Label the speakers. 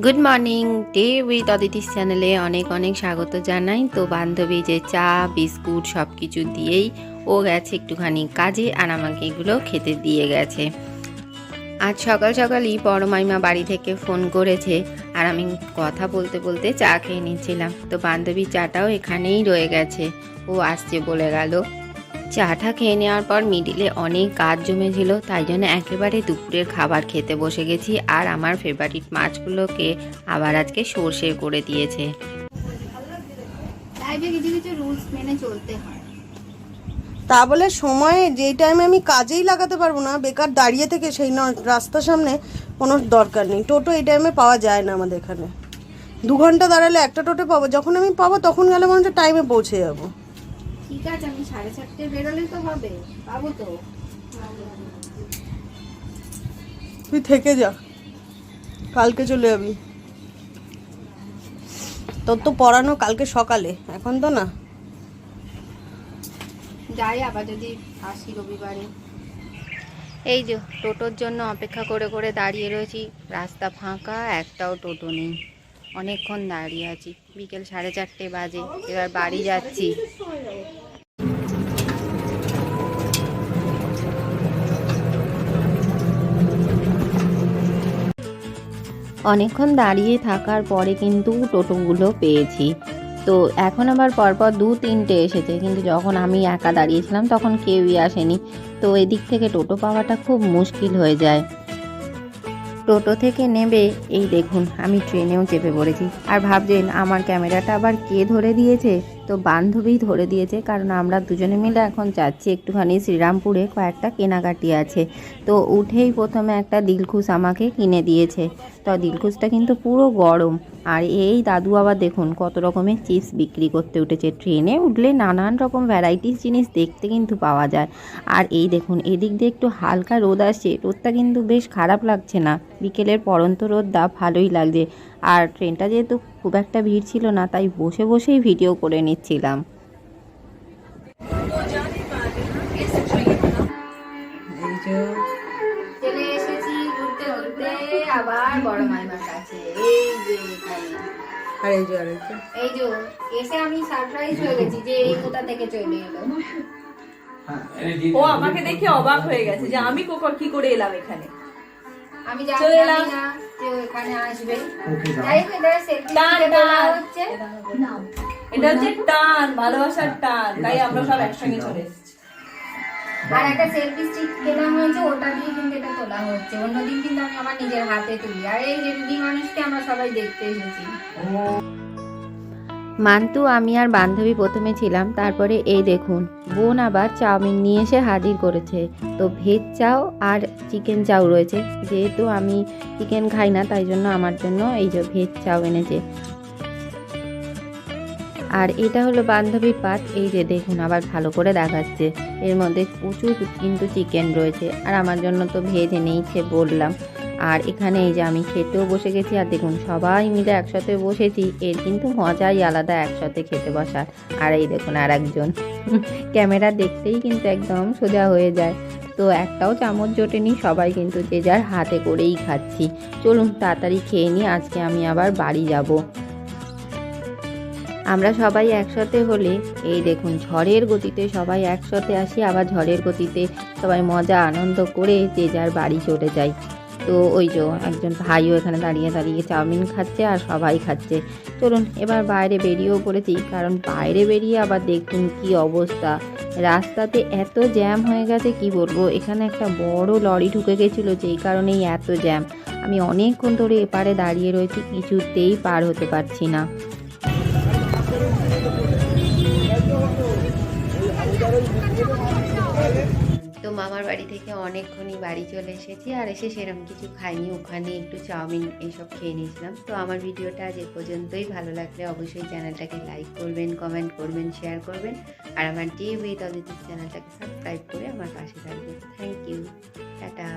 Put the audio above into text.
Speaker 1: Good morning day with Aditi's চ্যানেলে অনেক অনেক স্বাগত জানাই। তো বান্ধবী যে চা, বিস্কুট সব কিছু দিয়েই ও গেছে একটুখানি কাজে আর আমাকে এগুলো খেতে দিয়ে গেছে। আজ সকাল সকালই পরমাইমা বাড়ি থেকে ফোন করেছে আর আমি কথা বলতে বলতে চা খেয়ে নিচ্ছিলাম। তো বান্ধবী চাটাও এখানেই রয়ে গেছে। ও আসছে বলে গেল। চাটা খেয়ে নেওয়ার পর মিডিলে অনেক কাজ জমেছিল তাই জন্য একেবারে দুপুরের খাবার খেতে বসে গেছি আর আমার ফেভারিট মাছগুলোকে আবার আজকে সর্ষে করে দিয়েছে।
Speaker 2: কিছু কিছু রুলস মেনে চলতে হয়।
Speaker 3: তা বলে সময় যেই টাইমে আমি কাজেই লাগাতে পারব না বেকার দাঁড়িয়ে থেকে সেই ন- রাস্তার সামনে কোনো দরকার নেই। টোটো এই টাইমে পাওয়া যায় না আমাদের এখানে। দু ঘণ্টা দাঁড়ালে একটা টোটো পাবো যখন আমি পাবো তখন গেলে মনে হচ্ছে টাইমে পৌঁছে যাব।
Speaker 2: ঠিক আছে আমি সাড়ে চারটে বেরোলেই তো হবে পাবো তো।
Speaker 3: তুই থেকে যা কালকে চলে যাবি। তোর তো পড়ানো কালকে সকালে এখন তো না।
Speaker 2: যাই আবার যদি আসি রবিবারে।
Speaker 1: এই যে টোটোর জন্য অপেক্ষা করে করে দাঁড়িয়ে রয়েছি রাস্তা ফাঁকা একটাও টোটো নেই। অনেকক্ষণ দাঁড়িয়ে আছি বিকেল সাড়ে চারটে বাজে এবার বাড়ি যাচ্ছি। অনেকক্ষণ দাঁড়িয়ে থাকার পরে কিন্তু টোটোগুলো পেয়েছি। তো এখন আবার পরপর দু তিনটে এসেছে, কিন্তু যখন আমি একা দাঁড়িয়েছিলাম তখন কেউই আসেনি। তো এদিক থেকে টোটো পাওয়াটা খুব মুশকিল হয়ে যায়। টোটো থেকে নেবে, এই দেখুন, আমি ট্রেনেও চেপে পড়েছি। আর ভাবছেন, আমার ক্যামেরাটা আবার কে ধরে দিয়েছে? তো বান্ধবী ধরে দিয়েছে, কারণ আমরা দুজনে মিলে এখন যাচ্ছি একটুখানি শ্রীরামপুরে, কয়েকটা কেনাকাটি আছে। তো উঠেই প্রথমে একটা দিলখুশ আমাকে কিনে দিয়েছে। তো দিলখুশটা কিন্তু পুরো গরম। আর এই দাদু আবার দেখুন কত রকমের চিপস বিক্রি করতে উঠেছে। ট্রেনে উঠলে নানান রকম ভ্যারাইটিস জিনিস দেখতে কিন্তু পাওয়া যায়। আর এই দেখুন, এদিক দিয়ে একটু হালকা রোদ আসছে, রোদটা কিন্তু বেশ খারাপ লাগছে না। বিকেলের পরন্ত রোদটা ভালোই লাগছে। আর ট্রেনটা যেহেতু খুব একটা ভিড় ছিল না, তাই বসে বসেই ভিডিও করে নিচ্ছিলাম।
Speaker 2: ঘুরতে ঘুরতে আবার বড় মাইমার কাছে। এই যে এখানে।
Speaker 3: আর এই যে আরেকটা
Speaker 2: এই যে। এসে আমি সারপ্রাইজ হয়ে গেছি যে এই কোথা থেকে চলে এলো।
Speaker 4: ও আমাকে দেখে অবাক হয়ে গেছে যে আমি কি করে এলাম এখানে।
Speaker 2: আমি জানি না যে এখানে আসবে। যাই হোক সেলফি
Speaker 4: টান,
Speaker 2: তোলা হচ্ছে।
Speaker 4: এটা হচ্ছে টান ভালোবাসার টান। তাই আমরা সব একসঙ্গে চলে এসেছি।
Speaker 2: আর একটা সেলফি স্টিক কেনা হয়েছে, ওটা দিয়ে কিন্তু এটা তোলা হচ্ছে। অন্যদিন কিন্তু আমি আমার নিজের হাতে তুলি। আর এই রেডি মানুষকে আমরা সবাই দেখতে এসেছি।
Speaker 1: মান্তু, আমি আর বান্ধবী প্রথমে ছিলাম, তারপরে এই দেখুন, বোন আবার চাউমিন নিয়ে এসে হাজির করেছে। তো ভেজ চাও আর চিকেন চাও রয়েছে। যেহেতু আমি চিকেন খাই না, তাই জন্য আমার জন্য এই যে ভেজ চাও এনেছে। আর এটা হলো বান্ধবীর পাত এই যে দেখুন, আবার ভালো করে দেখাচ্ছে। এর মধ্যে প্রচুর কিন্তু চিকেন রয়েছে। আর আমার জন্য তো ভেজ এনেইছে বললাম। আর এখানে এই যে আমি খেতেও বসে গেছি। আর দেখুন, সবাই মিলে একসাথে বসেছি। এর কিন্তু মজাই আলাদা একসাথে খেতে বসার। আর এই দেখুন আর একজন ক্যামেরা দেখতেই কিন্তু একদম সোজা হয়ে যায়। তো একটাও চামচ জোটেনি, সবাই কিন্তু যে যার হাতে করেই খাচ্ছি। চলুন, তাড়াতাড়ি খেয়ে নিই। আজকে আমি আবার বাড়ি যাব। আমরা সবাই একসাথে হলে, এই দেখুন, ঝড়ের গতিতে সবাই একসাথে আসি, আবার ঝড়ের গতিতে সবাই মজা, আনন্দ করে যে যার বাড়ি চলে যায় তো ওই যে একজন ভাইও এখানে দাঁড়িয়ে দাঁড়িয়ে চাউমিন খাচ্ছে আর সবাই খাচ্ছে। চলুন, এবার বাইরে বেরিয়েও পড়েছি, কারণ বাইরে বেরিয়ে আবার দেখুন কি অবস্থা। রাস্তাতে এত জ্যাম হয়ে গেছে, কি বলব? এখানে একটা বড় লরি ঢুকে গেছিল, যেই কারণেই এত জ্যাম। আমি অনেকক্ষণ ধরে এপারে দাঁড়িয়ে রয়েছি, কিছুতেই পার হতে পারছি না। তো মামার বাড়ি থেকে অনেকক্ষণই বাড়ি চলে এসেছি আর এসে সেরকম কিছু খাইনি, ওখানে একটু চাউমিন এইসব খেয়ে নিয়েছিলাম। তো আমার ভিডিওটা আজ এ পর্যন্তই। ভালো লাগলে অবশ্যই চ্যানেলটাকে লাইক করবেন কমেন্ট করবেন শেয়ার করবেন। আর আমার ডি উইথ চ্যানেলটাকে সাবস্ক্রাইব করে আমার পাশে থাকবেন থ্যাংক ইউ টাটা।